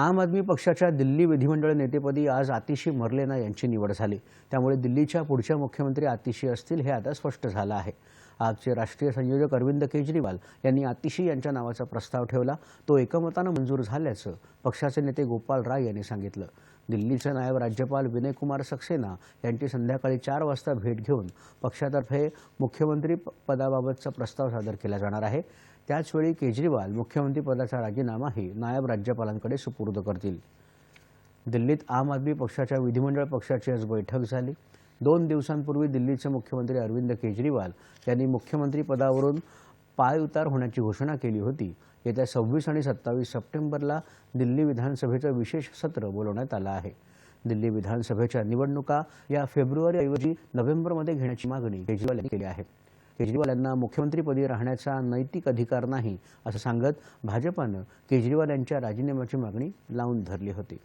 आम आदमी पक्षाच्या दिल्ली विधिमंडळ नेतेपदी आज आतिशी मर्लेना यांची निवड झाली. त्यामुळे दिल्लीच्या पुढच्या मुख्यमंत्री आतिशी असतील हे आता स्पष्ट झालं आहे. आजचे राष्ट्रीय संयोजक अरविंद केजरीवाल यांनी आतिशी यांच्या नावाचा प्रस्ताव ठेवला. तो एकमतानं मंजूर झाल्याचं पक्षाचे नेते गोपाल राय यांनी सांगितलं. दिल्लीचे नायब राज्यपाल विनयकुमार सक्सेना यांची संध्याकाळी चार वाजता भेट घेऊन पक्षातर्फे मुख्यमंत्री पदाबाबतचा प्रस्ताव सादर केला जाणार आहे. त्याचवेळी केजरीवाल मुख्यमंत्री पदाचा राजीनामाही नायब राज्यपालांकडे सुपूर्द करतील. दिल्लीत आम आदमी पक्षाच्या विधिमंडळ पक्षाची आज बैठक झाली. दोन दिवसांपूर्वी दिल्लीचे मुख्यमंत्री अरविंद केजरीवाल यांनी मुख्यमंत्री पदावरून पायउतार होण्याची घोषणा केली होती. येत्या सव्वीस आणि सत्तावीस सप्टेंबरला दिल्ली विधानसभेचं विशेष सत्र बोलवण्यात आलं आहे. दिल्ली विधानसभेच्या निवडणुका या फेब्रुवारीऐवजी नोव्हेंबरमध्ये घेण्याची मागणी केजरीवाल यांनी केली आहे. केजरीवाल यांना मुख्यमंत्रीपदी राहण्याचा नैतिक अधिकार नाही असं सांगत भाजपानं केजरीवाल यांच्या राजीनाम्याची मागणी लावून धरली होती.